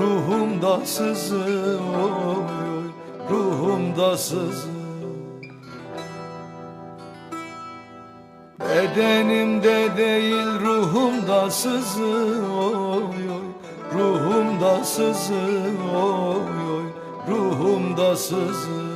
Ruhumda sızı oy Ruhumda sızı Bedenimde değil ruhumda sızı oy Ruhumda sızı oy Ruhumda sızı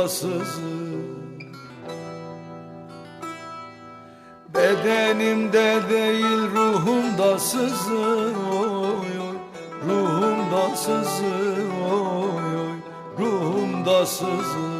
Ruhumda sızı Bedenimde değil ruhumda sızı. Oy oy Ruhumda sızı. Oy oy Ruhumda sızı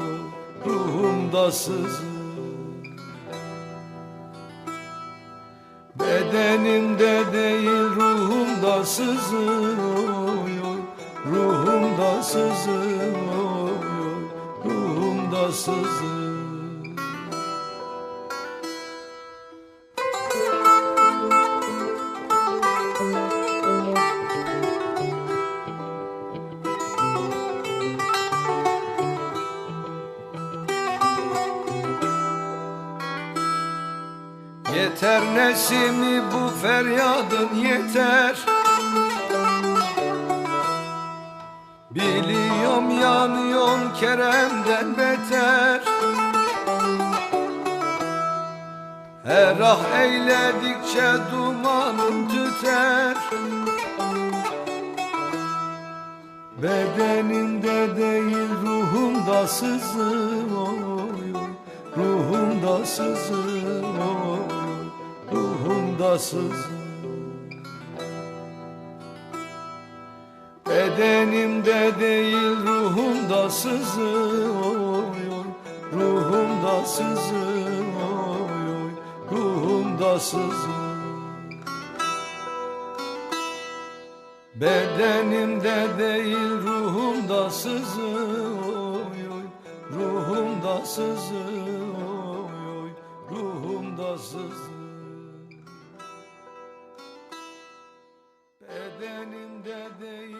Ruhumda sızı Bedenimde değil ruhumda sızı oy oy Ruhumda sızı oy oy Ruhumda sızı Yeter nesimi bu feryadın yeter. Biliyorum yanıyorsun Kerem'den beter. Her ah eyledikçe dumanım tüter. Bedenimde değil ruhumda sızı oy oy. Ruhumda sızı oy sızı Bedenimde değil ruhumda sızı oy oy. Ruhumda sızı oy oy. Ruhumda sızı. Bedenimde değil ruhumda sızı oy oy. Ruhumda sızı oy oy. Ruhumda sızı bedenimde değil